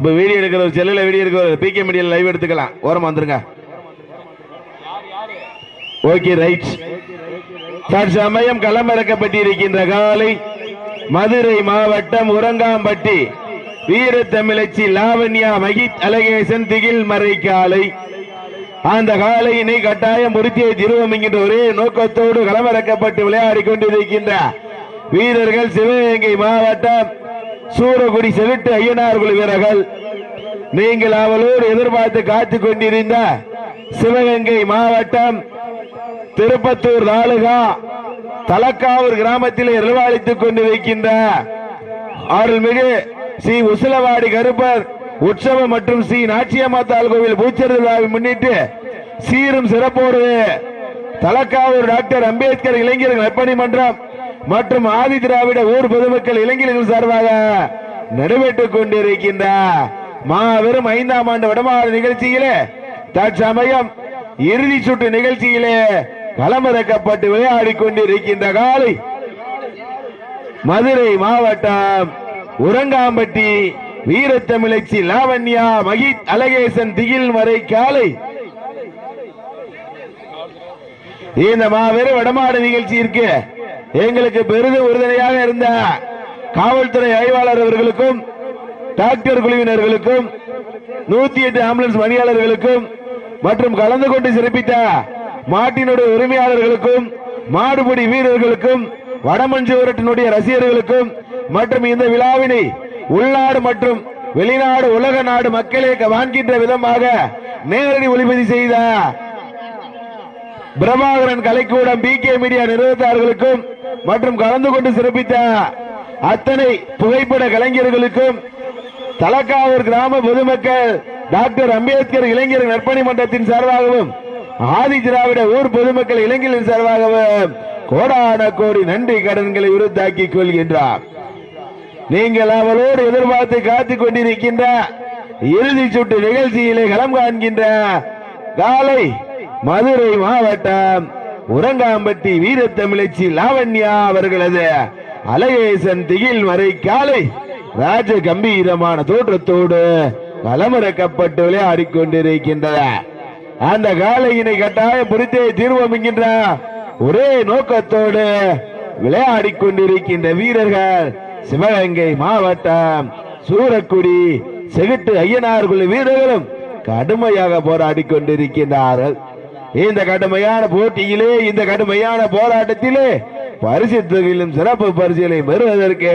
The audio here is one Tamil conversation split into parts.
இப்போ வீடியோ எடுக்கிற செல்லில் வீடியோ எடுக்கிற பிகே மீடியா லைவ் எடுத்துக்கலாம். ஓரமா வந்துருங்க. ஓகே ரைட் தற்சமயம் களமிறக்கப்பட்டிருக்கின்ற காலை மதுரை மாவட்டம் உரங்காம்பட்டி வீரத்தமிழச்சி லாவண்யா மகித் அழகேசன் திகில் மறை காலை. அந்த காலையினை கட்டாயம் பொருத்தியை திருவம் என்கின்ற ஒரே நோக்கத்தோடு களமிறக்கப்பட்டு விளையாடி கொண்டிருக்கின்ற வீரர்கள் சிவகங்கை மாவட்டம் சூரகுடி செவிட்டு ஐயனார் குழு வீரர்கள். நீங்கள் அவளோடு எதிர்பார்த்து காத்து கொண்டிருந்த சிவகங்கை மாவட்டம் திருப்பத்தூர் தாலுகா தலக்காவூர் கிராமத்தில் நிர்வாகித்துக் கொண்டிருக்கின்ற அருள்மிகு ஸ்ரீ உசிலவாடி கருப்பர் உற்சவம் மற்றும் ஸ்ரீ நாச்சியம்மாத்தாள் கோவில் பூச்செரு விழாவை முன்னிட்டு சீரும் சிறப்போடு தலக்காவூர் டாக்டர் அம்பேத்கர் இளைஞர்கள் நற்பணி மன்றம் மற்றும் ஆதி திராவிட ஊர் பொதுமக்கள் இளைஞர்கள் சார்பாக நடைபெற்றுக் கொண்டிருக்கின்ற மாபெரும் ஐந்தாம் ஆண்டு வடமாறு நிகழ்ச்சியிலே தற்சமயம் இறுதி சுற்று நிகழ்ச்சியிலே களமிறக்கப்பட்டு விளையாடி கொண்டிருக்கின்ற காலை மதுரை மாவட்டம் உரங்காம்பட்டி வீரத்தமிழச்சி லாவண்யா மகித் அழகேசன் திகில் வரை காலை. இந்த மாபெரும் வடமாடு நிகழ்ச்சி இருக்கு எங்களுக்கு பெரிதும் உறுதுணையாக இருந்த காவல்துறை ஆய்வாளர் அவர்களுக்கும் டாக்டர் குழுவினர்களுக்கும் நூத்தி எட்டு ஆம்புலன்ஸ் பணியாளர்களுக்கும் மற்றும் கலந்து கொண்டு சிறப்பித்த மாட்டினுடைய உரிமையாளர்களுக்கும் மாடுபிடி வீரர்களுக்கும் வடமஞ்சுவரட்டினுடைய ரசிகர்களுக்கும் மற்றும் இந்த விழாவினை உள்நாடு மற்றும் வெளிநாடு உலக நாடு மக்களே வாங்கின்ற விதமாக நேரடி ஒளிபதி செய்த Prabhakaran Kalaikoodam P K media நிறுவனத்தார்களுக்கும் மற்றும் கலந்து கொண்டு சிறப்பித்த அத்தனை புகைப்பட கலைஞர்களுக்கும் தலக்காவூர் கிராம பொதுமக்கள் டாக்டர் அம்பேத்கர் இளைஞர் நற்பணி மன்றத்தின் சார்பாகவும் ஆதி திராவிட ஊர் பொதுமக்கள் இளைஞரின் சார்பாகவும் கோடான கோடி நன்றி கடன்களை உறுத்தாக்கிக் கொள்கின்றார். நீங்கள் அவளோடு எதிர்பார்த்து காத்துக் கொண்டிருக்கின்ற இறுதி சுற்று நிகழ்ச்சியிலே களம் காண்கின்ற காலை மதுரை மாவட்டம் உரங்காம்பட்டி வீரத்தமிழச்சி லாவண்யா அவர்களது அழகேசன் திகில் வரை காலை ராஜ கம்பீரமான தோற்றத்தோடு களமிறக்கப்பட்டு விளையாடி கொண்டிருக்கின்றன. அந்த காலையினை கட்டாயம் பொறுத்தே தீர்வோம் என்கின்ற ஒரே நோக்கத்தோடு விளையாடி கொண்டிருக்கின்ற வீரர்கள் சிவகங்கை மாவட்டம் சூரக்குடி செகுட்டு ஐயனார் குழு வீரர்களும் கடுமையாக போராடி கொண்டிருக்கின்றார்கள். இந்த கடுமையான போட்டியிலே இந்த கடுமையான போராட்டத்திலே பரிசுத்தொகையிலும் சிறப்பு பரிசுகளை பெறுவதற்கு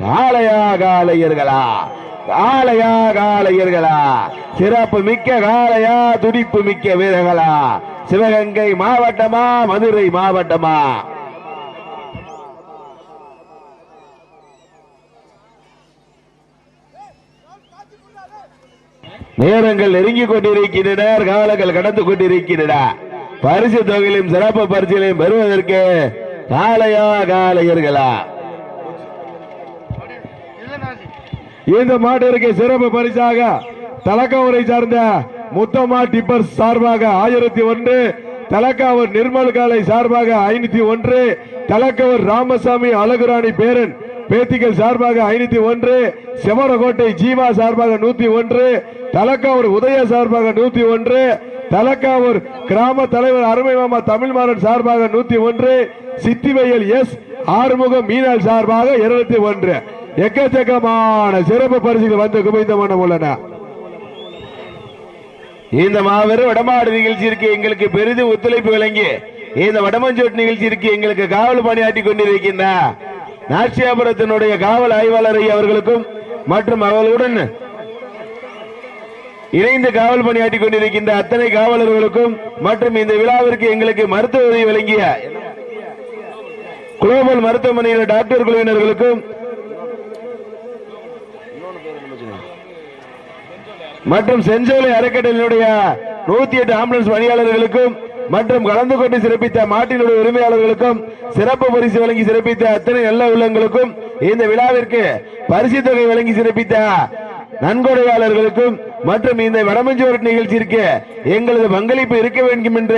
காளையா காளையர்களா? காளையா காளையர்களா? சிறப்பு மிக்க காளையா துடிப்பு மிக்க வீரர்களா? சிவகங்கை மாவட்டமா மதுரை மாவட்டமா? நேரங்கள் நெருங்கிக் கொண்டிருக்கின்றன காலங்கள் கடந்து கொண்டிருக்கின்றன. பரிசு தொகையிலும் சிறப்பு பரிசுகளையும் பெறுவதற்கு காலையா காலையர்களா? இந்த மாட்டிற்கு சிறப்பு பரிசாக தலக்காவூரை சார்ந்த முத்தம்மா டிப்பர் சார்பாக ஆயிரத்தி ஒன்று தலக்காவூர் நிர்மல் காலை சார்பாக ஐநூத்தி ஒன்று தலக்காவூர் ராமசாமி அழகுராணி பேரன் பேத்திகள் சார்பாக ஐநூத்தி ஒன்று செவரகோட்டை ஜீவா சார்பாக நூத்தி ஒன்று தலக்காவூர் உதய சார்பாக நூத்தி ஒன்று தலக்காவூர் கிராம தலைவர் அருமை மாமா தமிழ்மாறன் சார்பாக நூத்தி ஒன்று சித்திவையல் எஸ் ஆறுமுகம் மீனாள் சார்பாக இருநூத்தி ஒன்று. எக்கச்சக்கமான சிறப்பு பரிசுகள் வந்து குவிந்த மனம் உள்ளன. இந்த மாபெரும் வடமாடு நிகழ்ச்சிக்கு எங்களுக்கு பெரிதும் ஒத்துழைப்பு வழங்கி இந்த வடமஞ்சோட் நிகழ்ச்சிக்கு எங்களுக்கு காவல் பணியாற்றி கொண்டிருக்கின்ற நாச்சியாபுரத்தினுடைய காவல் ஆய்வாளர் அவர்களுக்கும் மற்றும் அவர்களுடன் இணைந்து காவல் பணியாற்றி கொண்டிருக்கின்ற அத்தனை காவலர்களுக்கும் மற்றும் இந்த விழாவிற்கு எங்களுக்கு மருத்துவ உதவி வழங்கிய குளோபல் மருத்துவமனையில் டாக்டர் குழுவினர்களுக்கும் மற்றும் செஞ்சோலை அறக்கட்டளையினுடைய நூத்தி எட்டு ஆம்புலன்ஸ் பணியாளர்களுக்கும் மற்றும் கலந்து கொண்டு சிறப்பித்த மாட்டினுடைய உரிமையாளர்களுக்கும் சிறப்பு பரிசு வழங்கி சிறப்பித்த அத்தனை நல்ல உள்ளங்களுக்கும் இந்த விழாவிற்கு பரிசு தொகை வழங்கி சிறப்பித்த நன்கொடையாளர்களுக்கும் மற்றும் இந்த வடமஞ்சோர் நிகழ்ச்சிக்கு எங்களது பங்களிப்பு இருக்க வேண்டும் என்ற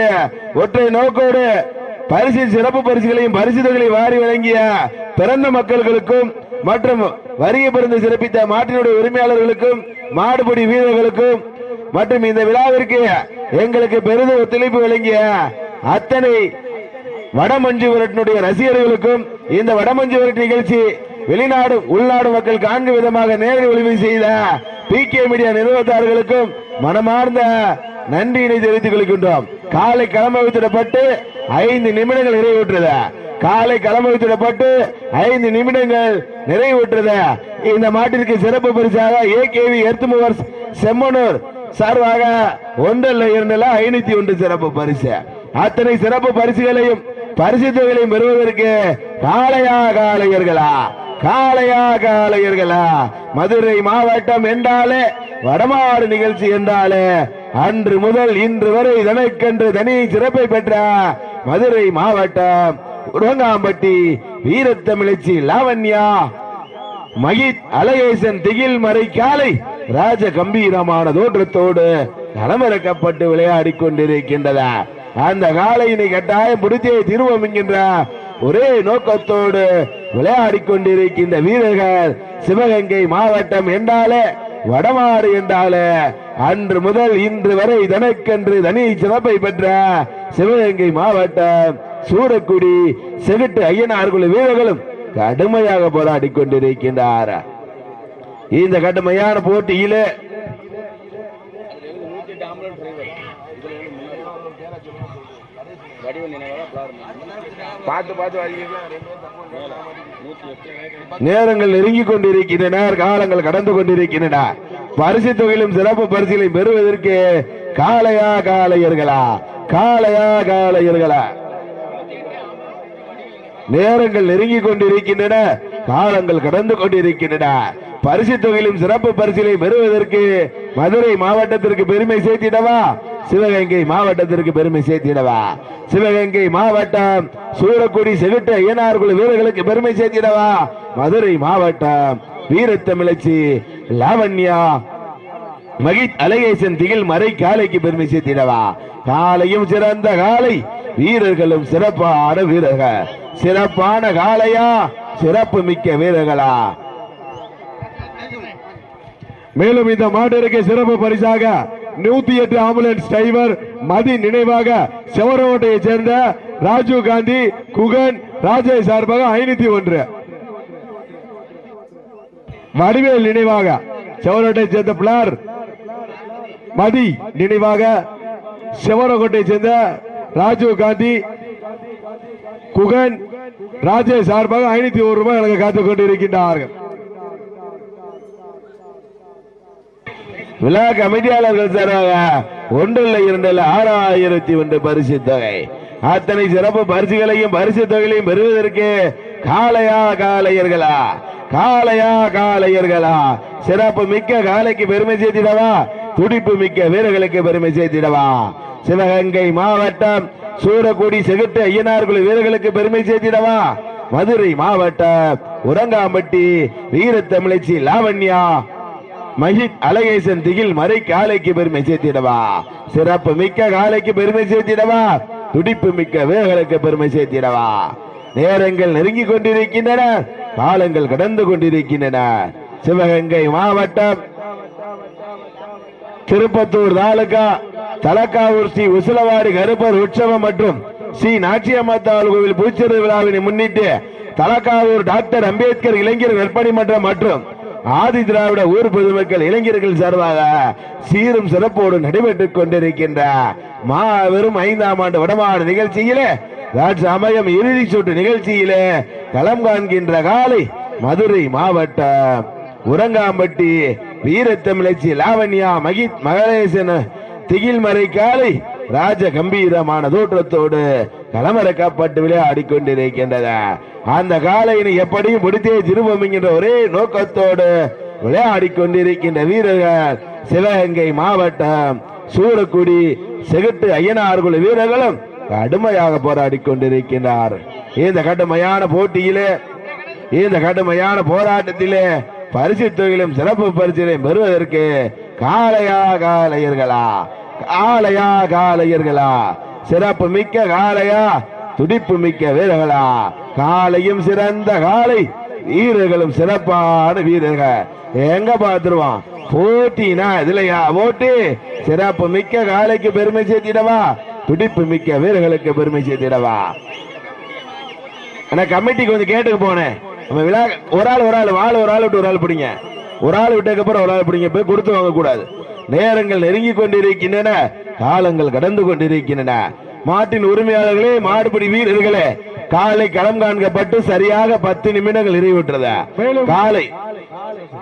ஒற்றை நோக்கோடு பரிசு சிறப்பு பரிசுகளையும் பரிசுகளை வாரி வழங்கிய பிறந்த மக்களுக்கும் மற்றும் வரிய பிறந்து சிறப்பித்த மாட்டினுடைய உரிமையாளர்களுக்கும் மாடுபிடி வீரர்களுக்கும் மற்றும் இந்த விழாவிற்கு எங்களுக்கு பெரிதும் ஒத்துழைப்பு வழங்கிய அத்தனை வடமஞ்சு விரட்டினுடைய ரசிகர்களுக்கும் இந்த வடமஞ்சு விரட்டு நிகழ்ச்சி வெளிநாடு உள்நாடு மக்கள் காண்கு விதமாக நேரடி ஒளிவு செய்த பி கே மீடியா நிறுவனத்தார்களுக்கும் மனமார்ந்த நன்றியினை தெரிவித்துக் கொள்கின்றோம். காலை கிளம்ப வைத்திடப்பட்டு ஐந்து நிமிடங்கள் நிறைவுற்றது. காலை கிளம்ப வைத்திடப்பட்டு ஐந்து நிமிடங்கள் நிறைவுற்றது. இந்த மாட்டிற்கு சிறப்பு பரிசாக ஏ கேவி எர்த்துமுவர்ஸ் செம்மனூர் சார்பாக ஒன்றில் இரண்டுல ஐநூத்தி ஒன்று சிறப்பு பரிசு. அத்தனை சிறப்பு பரிசுகளையும் பரிசு தொகைகளையும் பெறுவதற்கு காளையா காளையர்களா காளையா காளையர்களா மதுரை மாவட்டம் என்றாலே வடமாடு நிகழ்ச்சி என்றாலே அன்று முதல் இன்று வரை தனக்கென்று தனி சிறப்பை பெற்ற மதுரை மாவட்டம் உடங்காம்பட்டி வீரத்தமிழச்சி லாவண்யா மகித் அழகேசன் திகில் மறை காலை ராஜ கம்பீரமான தோற்றத்தோடு களமிறக்கப்பட்டு விளையாடி கொண்டிருக்கின்றன. அந்த காலையினை கட்டாயம் பிடித்தே திருவம் என்கின்ற ஒரே நோக்கத்தோடு விளையாடி கொண்டிருக்கின்ற வீரர்கள் சிவகங்கை மாவட்டம் என்றாலே வடமாறு என்றாலே அன்று முதல் இன்று வரை தனக்கென்று தனி சிறப்பை பெற்ற சிவகங்கை மாவட்டம் சூரக்குடி செகுட்டு ஐயனார்குழு வீரர்களும் கடுமையாக போராடி கொண்டிருக்கின்றார். இந்த கடுமையான போட்டியிலே வடிவ நினைவாக நேரங்கள் நெருங்கி கொண்டிருக்கின்றன. காலங்கள் கடந்து கொண்டிருக்கின்றன. பரிசு தொகையிலும் சிறப்பு பரிசுகளையும் பெறுவதற்கு காளையா காளையர்களா? காளையா காளையர்களா? நேரங்கள் நெருங்கி கொண்டிருக்கின்றன. காலங்கள் கடந்து கொண்டிருக்கின்றன. பரிசு தொகையிலும் சிறப்பு பரிசிலை பெறுவதற்கு மதுரை மாவட்டத்திற்கு பெருமை சேர்த்திடவா? சிவகங்கை மாவட்டத்திற்கு பெருமை சேர்த்திடவா? சிவகங்கை மாவட்டம் சூரக்குடி செகுட்ட ஐயனார்குழு வீரர்களுக்கு பெருமை சேர்த்திடவா? மதுரை மாவட்டம் வீரத்தமிழச்சி லாவண்யா மகித் அலகேசன் திகில் மறை காலைக்கு பெருமை சேர்த்திடவா? காலையும் சிறந்த காலை வீரர்களும் சிறப்பான வீரர்கள். சிறப்பான காளையா? சிறப்பு மிக்க வீரர்களா? மேலும் இந்த மாட்டிற்கு சிறப்பு பரிசாக நூத்தி எட்டு ஆம்புலன்ஸ் டிரைவர் மதி நினைவாக செவரோட்டையை சேர்ந்த ராஜீவ் காந்தி குகன் ராஜேஷ் சார்பாக ஐநூத்தி ஒன்று. வடிவேல் நினைவாக செவரோட்டை சேர்ந்த பிளார் மதி நினைவாக செவரோட்டை சேர்ந்த ராஜீவ் காந்தி குகன் ராஜேஷ் சார்பாக ஐநூத்தி ஒரு ரூபாய் எனக்கு காத்துக் கொண்டிருக்கின்றார்கள். விழா கமிட்டியாளர்கள் சார்பாக ஒன்றில் இரண்டில் ஆறாயிரத்தி ஒன்று பரிசு தொகை. அத்தனை சிறப்பு பரிசுகளையும் பரிசு தொகைகளையும் பெறுவதற்கு காளையா காளையர்களா? காளையா காளையர்களா? சிறப்பு மிக்க காளைக்கு பெருமை சேர்த்திடவா? துடிப்பு மிக்க வீரர்களுக்கு பெருமை சேர்த்திடவா? சிவகங்கை மாவட்டம் சூரக்குடி செகுட்டு ஐயனார்குழு வீரர்களுக்கு பெருமை சேர்த்திடவா? மதுரை மாவட்டம் உரங்காம்பட்டி வீரத்தமிழச்சி லாவண்யா மஹித் அழகேசன் திகில் மறை காலைக்கு பெருமை சேர்த்திடவா? சிறப்பு மிக்க காலைக்கு பெருமை சேர்த்திடவா? துடிப்பு மிக்க வேகலுக்கு பெருமை சேர்த்திடவா? நேரங்கள் நெருங்கிக் கொண்டிருக்கின்றன காலங்கள் கடந்து கொண்டிருக்கின்றன. சிவகங்கை மாவட்டம் திருப்பத்தூர் தாலுகா தலக்காவூர் ஸ்ரீ உசிலவாடி கருப்பர் உற்சவம் மற்றும் ஸ்ரீ நாச்சியம்மத்தாள் கோவில் பூச்சிறு விழாவினை முன்னிட்டு தலக்காவூர் டாக்டர் அம்பேத்கர் இளைஞர் விற்பனை மன்றம் மற்றும் ஆதி திராவிட ஊர் பொதுமக்கள் இளைஞர்கள் சார்பாக சீரும் சிறப்போடு நடைபெற்றுக் கொண்டிருக்கின்ற மாபெரும் ஐந்தாம் ஆண்டு வடமாடு நிகழ்ச்சியிலே சமயம் இறுதி சுற்று நிகழ்ச்சியிலே களம் காண்கின்ற காலை மதுரை மாவட்டம் உரங்காம்பட்டி வீரத்தமிழச்சி லாவண்யா மகித் மகரேசன் திகில்மறை காலை ராஜ கம்பீரமான தோற்றத்தோடு களமிறக்கப்பட்டு விளையாடி அந்த காலையினை எப்படியும் முடித்தே திரும்பும் என்கின்ற ஒரே நோக்கத்தோடு விளையாடி கொண்டிருக்கின்ற வீரர்கள் சிவகங்கை மாவட்டம் சூரக்குடி செகுட்டு ஐயனார்குழு வீரர்களும் கடுமையாக போராடி கொண்டிருக்கின்றார். இந்த கடுமையான போட்டியிலே இந்த கடுமையான போராட்டத்திலே பரிசு தொகையிலும் சிறப்பு பரிசிலையும் பெறுவதற்கு காளையா காலையர்களா காளையா காலையர்களா சிறப்பு மிக்க காளையா? துடிப்பு மிக்க வீரர்களா? காலையும் சிறந்த காலை வீரர்களும் சிறப்பான வீரர்கள். எங்க பார்த்துருவான்? போட்டினா இதுலயா ஓட்டி சிறப்பு மிக்க காலைக்கு பெருமை சேர்த்திடவா? துடிப்பு மிக்க வீரர்களுக்கு பெருமை சேர்த்திடவா? ஆனா கமிட்டிக்கு கொஞ்சம் கேட்டுக்கு போனேன். நம்ம விழா ஒரு ஆள் ஒரு ஆள் வாழ ஒரு ஆள் விட்டு ஒரு ஆள் பிடிங்க. ஒரு ஆள் விட்டதுக்கு அப்புறம் ஒரு ஆள் பிடிங்க. போய் கொடுத்து வாங்க கூடாது நேரங்கள் நெருங்கி கொண்டிருக்கின்றன. காலங்கள் கடந்து கொண்டிருக்கின்றன. மாட்டின் உரிமையாளர்களே மாடுபிடி வீரர்களே காலை களம் காண்கப்பட்டு சரியாக பத்து நிமிடங்கள் நிறைவுற்றத காலை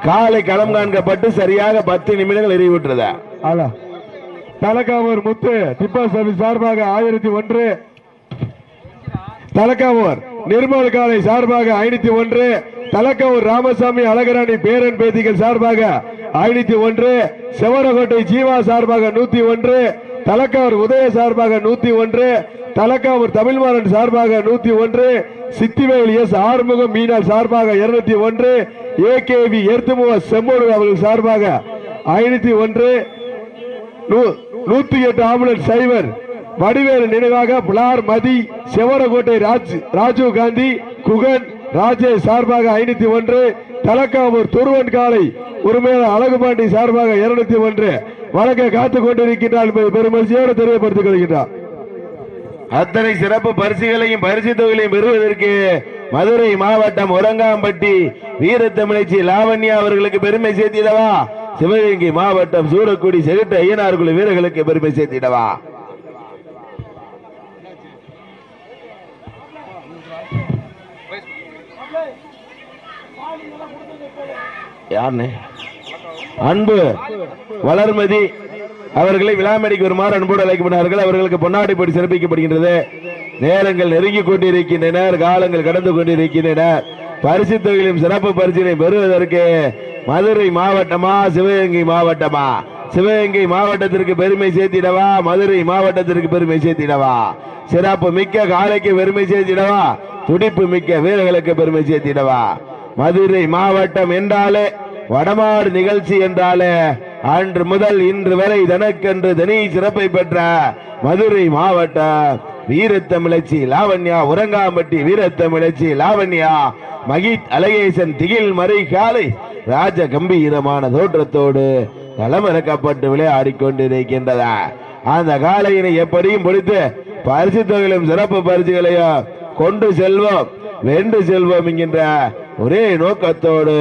காலை களம் காண்கப்பட்டு சரியாக பத்து நிமிடங்கள் நிறைவுற்றத தலக்காவூர் முத்து டிப்பா சபை சார்பாக ஆயிரத்தி ஒன்று. தலக்காவூர் நிர்மல் காலை சார்பாக ஐநூத்தி ஒன்று. தலக்காவூர் ராமசாமி அழகராணி பேரன் பேத்திகள் சார்பாக ஐநூத்தி ஒன்று. செவரகோட்டை ஜீவா சார்பாக நூத்தி ஒன்று. தலக்காவூர் உதய சார்பாக நூத்தி ஒன்று தலக்காவூர் தமிழ்மாறன் சார்பாக நூத்தி ஒன்று சித்திவேல் எஸ் ஆறுமுகம் மீனால் சார்பாக இருநூத்தி ஒன்று ஏகேவி எர்த்துமுக செம்மோடு அவர்கள் சார்பாக ஐநூத்தி ஒன்று நூ- நூத்தி எட்டு ஆம்புலன்ஸ் சைவர் வடிவேலு நினைவாக புலார் மதி செவரகோட்டை ராஜ் ராஜீவ் காந்தி குகன் ராஜேஷ் சார்பாக ஐநூத்தி ஒன்று தலக்காவூர் துருவன் காலை உரிமையாளர் அழகுபாண்டி சார்பாக இருநூத்தி ஒன்று வழக்கை காத்துக் கொண்டிருக்கின்றார் என்பதை பெருமகிழ்ச்சியோடு தெரியப்படுத்திக் கொள்கின்றார். அத்தனை சிறப்பு பரிசுகளையும் பரிசு தொகைகளையும் பெறுவதற்கு மதுரை மாவட்டம் ஒரங்காம்பட்டி வீரத்தமிழச்சி லாவண்யா அவர்களுக்கு பெருமை சேர்த்திடவா? சிவகங்கை மாவட்டம் சூரக்குடி செகுட்டு ஐயனார் குழு வீரர்களுக்கு பெருமை சேர்த்திடவா? யாருன்னு அன்பு வளர்மதி அவர்களை விழாமேடைக்கு வருமாறு அன்போடு அழைக்கப்படுகிறார்கள் அவர்களுக்கு பொன்னாடி போட்டி சிறப்பிக்கப்படுகின்றது. நேரங்கள் நெருங்கி கொண்டிருக்கின்றன. காலங்கள் கடந்து கொண்டிருக்கின்றன. பரிசு தொகையிலும் சிறப்பு பரிசினை பெறுவதற்கு மதுரை மாவட்டமா சிவகங்கை மாவட்டமா? சிவகங்கை மாவட்டத்திற்கு பெருமை சேர்த்திடவா? மதுரை மாவட்டத்திற்கு பெருமை சேர்த்திடவா? சிறப்பு மிக்க காலைக்கு பெருமை சேர்த்திடவா? துடிப்பு மிக்க வீரர்களுக்கு பெருமை சேர்த்திடவா? மதுரை மாவட்டம் என்றாலே வடமாடு நிகழ்ச்சி என்றாலே அன்று முதல் இன்று வரை தனக்கென்று தனி சிறப்பை பெற்ற மதுரை மாவட்ட வீரத்தமிழச்சி லாவண்யா உரங்காம்பட்டி வீரத்தமிழச்சி லாவண்யா மகித் அலகேசன் திகில் மறை காலை ராஜ கம்பீரமான தோற்றத்தோடு களமிறக்கப்பட்டு விளையாடி கொண்டிருக்கின்றதா அந்த காலையினை எப்படியும் பிடித்து பரிசு தொகையிலும் சிறப்பு பரிசுகளையும் கொண்டு செல்வோம். வென்று செல்வோம் என்கின்ற ஒரே நோக்கத்தோடு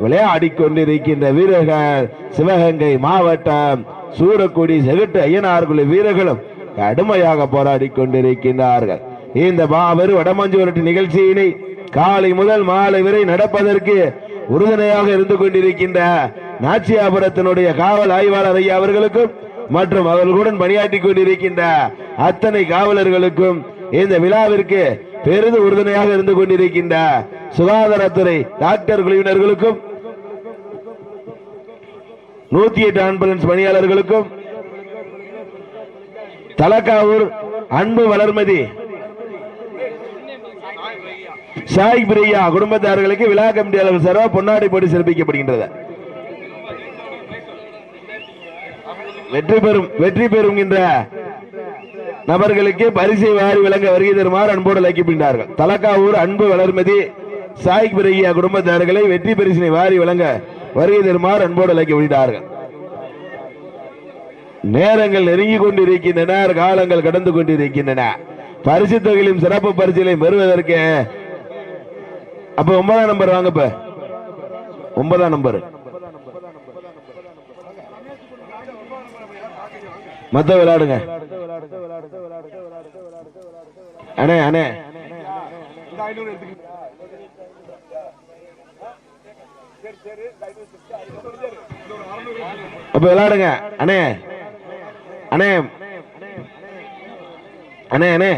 விளையாடிக் கொண்டிருக்கின்ற வீரர்கள் சிவகங்கை மாவட்டம் சூரக்குடி செகுட்டு ஐயனார்குழு வீரர்களும் கடுமையாக போராடி கொண்டிருக்கின்றார்கள் இந்த மாபெரும் வடமஞ்சூரட்டு நிகழ்ச்சியினை காலை முதல் மாலை வரை நடப்பதற்கு உறுதுணையாக இருந்து கொண்டிருக்கின்ற நாச்சியாபுரத்தினுடைய காவல் ஆய்வாளர் ஐயா அவர்களுக்கும் மற்றும் அவர்களுடன் பணியாற்றி கொண்டிருக்கின்ற அத்தனை காவலர்களுக்கும் இந்த விழாவிற்கு பெரிது உறுதுணையாக இருந்து கொண்டிருக்கின்ற சுகாதாரத்துறை டாக்டர் குழுவினர்களுக்கும் நூத்தி எட்டு ஆம்புலன்ஸ் பணியாளர்களுக்கும் தலக்காவூர் அன்பு வளர்மதி சாய் பிரியா குடும்பத்தார்களுக்கு விழா கமிட்டியாளர் சார்பா பொன்னாடி போட்டி சிறப்பிக்கப்படுகின்றது. வெற்றி பெறும் வெற்றி பெறுகின்ற நபர்களுக்கு பரிசை வாரி விளங்க வருகை தருமாறு அன்போடு அழைக்கப்படுகிறார்கள் தலக்காவூர் அன்பு வளர்மதி சாய் பிரியா குடும்பத்தார்களை வெற்றி பரிசினை வாரி வழங்க வருகை தருமாறு அன்போடு அழைக்கப்படுகிறார்கள் நேரங்கள் நெருங்கி கொண்டிருக்கின்றன காலங்கள் கடந்து கொண்டிருக்கின்றன. பரிசு தொகையிலும் சிறப்பு பரிசுகளையும் பெறுவதற்கு அப்ப ஒன்பதாம் நம்பர் வாங்கப்ப ஒன்பதாம் நம்பர் மத்த விளையாடுங்க. அண்ணே அண்ணே. அப்ப விளையாடுங்க. அண்ணே. அண்ணே. அண்ணே அண்ணே.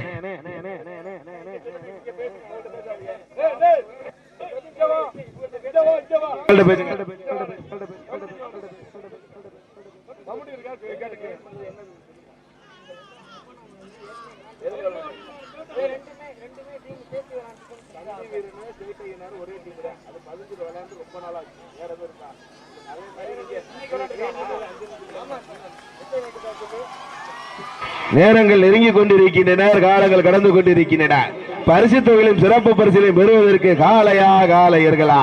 நேரங்கள் நெருங்கி கொண்டிருக்கின்றன காலங்கள் கடந்து கொண்டிருக்கின்றன. பரிசு தொகையிலும் சிறப்பு பரிசிலையும் பெறுவதற்கு காலையா காலையர்களா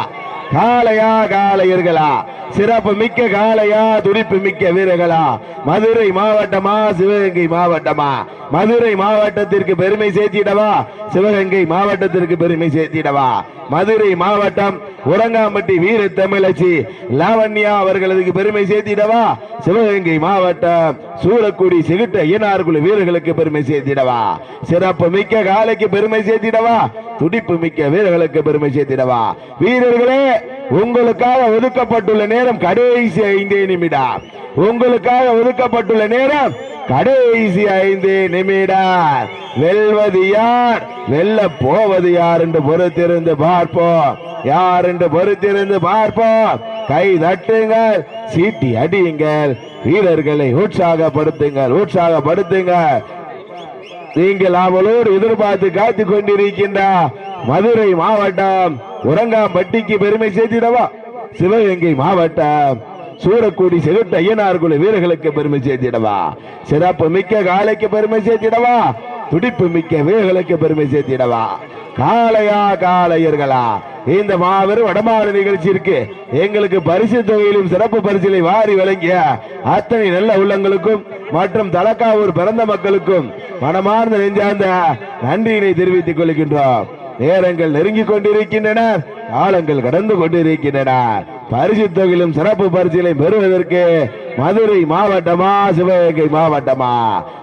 காலையா காலையர்களா சிறப்பு மிக்க காளையா துடிப்பு மிக்க வீரர்களா? மதுரை மாவட்டமா சிவகங்கை மாவட்டமா? மதுரை மாவட்டத்திற்கு பெருமை சேர்த்திடவா? சிவகங்கை மாவட்டத்திற்கு பெருமை சேர்த்திடவா? மதுரை மாவட்டம் உரங்காம்பட்டி வீர தமிழச்சி லாவண்யா அவர்களுக்கு பெருமை சேர்த்திடவா? சிவகங்கை மாவட்டம் சூரக்குடி சிகிட்ட ஐயனார் குழு வீரர்களுக்கு பெருமை சேர்த்திடவா? சிறப்பு மிக்க காலைக்கு பெருமை சேர்த்திடவா? துடிப்பு மிக்க வீரர்களுக்கு பெருமை சேர்த்திடவா? வீரர்களே உங்களுக்காக ஒதுக்கப்பட்டுள்ள நேரம் கடைசி ஐந்தே நிமிடம். உங்களுக்காக ஒதுக்கப்பட்டுள்ள நேரம் கடைசி ஐந்து நிமிடம். வெல்வது யார்? வெல்ல போவது யார் என்று பொறுத்திருந்து பார்ப்போம். யார் என்று பொறுத்திருந்து பார்ப்போம். கை தட்டுங்கள் சீட்டி அடியுங்கள் வீரர்களை உற்சாகப்படுத்துங்கள் உற்சாகப்படுத்துங்கள். நீங்கள் அவளோடு எதிர்பார்த்து காத்து கொண்டிருக்கின்ற மதுரை மாவட்டம் உரங்காம்பட்டிக்கு பெருமை சேர்த்திடவா? சிவகங்கை மாவட்டம். சூரக்குடி செகுட்ட ஐயனார் குழு வீரர்களுக்கு பெருமை சேர்த்திடவா? சிறப்பு மிக்க காலைக்கு பெருமை சேர்த்திடவா? துடிப்பு மிக்க வீரர்களுக்கு பெருமை சேர்த்திடவா? காளையா காளையர்களா? இந்த மாபெரும் வடமாறு நிகழ்ச்சி இருக்கு எங்களுக்கு பரிசு தொகையிலும் சிறப்பு பரிசிலை வாரி வழங்கிய அத்தனை நல்ல உள்ளங்களுக்கும் மற்றும் தலக்காவூர் பிறந்த மக்களுக்கும் மனமார்ந்த நெஞ்சார்ந்த நன்றியினை தெரிவித்துக் கொள்கின்றோம். நேரங்கள் நெருங்கிக் கொண்டிருக்கின்றன காலங்கள் கடந்து கொண்டிருக்கின்றன. பரிசு தொகையிலும் சிறப்பு பரிசிலை பெறுவதற்கு மதுரை மாவட்டமா சிவகங்கை மாவட்டமா?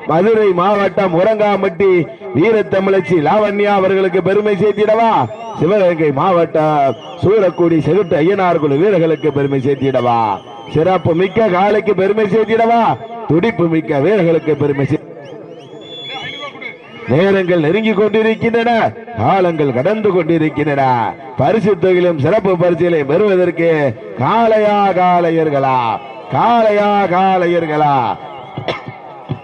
மதுரை மாவட்டம் உரங்காம்பட்டி வீரத்தமிழச்சி லாவண்யா அவர்களுக்கு பெருமை சேர்த்திடவா? சிவகங்கை மாவட்டம் சூரக்குடி செகுட்டு ஐயனார் குழு வீரர்களுக்கு பெருமை சேர்த்திடவா? சிறப்பு மிக்க காலைக்கு பெருமை சேர்த்திடவா? துடிப்பு மிக்க வீரர்களுக்கு பெருமை நேரங்கள் நெருங்கிக் கொண்டிருக்கின்றன காலங்கள் கடந்து கொண்டிருக்கின்றன. பரிசு தொகையிலும் சிறப்பு பரிசுகளை பெறுவதற்கு காலையா காலையர்களா காலையா காலையர்களா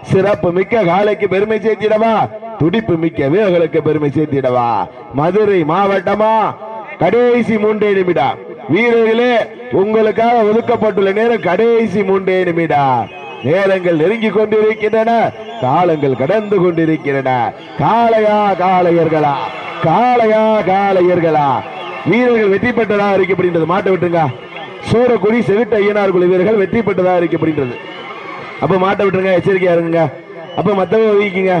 சிறப்பு மிக்க காலைக்கு பெருமை சேர்த்திடவா? துடிப்பு மிக்க வீரர்களுக்கு பெருமை சேர்த்திடவா? மதுரை மாவட்டமா? கடைசி மூன்றே நிமிடம். வீரர்களே உங்களுக்காக ஒதுக்கப்பட்டுள்ள நேரம் கடைசி மூன்றே நிமிடம். நேரங்கள் நெருங்கிக் கொண்டிருக்கின்றன. காலங்கள் கடந்து கொண்டிருக்கின்றன. காளையா காளையர்களா காளையா காளையர்களா. வீரர்கள் வெற்றி பெற்றதா இருக்கப்படுகின்றது மாட்டை விட்டுருங்க. சூரக்குடி செவிட்ட ஐயனார் குழு வீரர்கள் வெற்றி பெற்றதா இருக்கப்படுகின்றது அப்ப மாட்டை விட்டுருங்க எச்சரிக்கையா இருங்க. அப்ப மத்தவங்க ஒதுக்கிங்க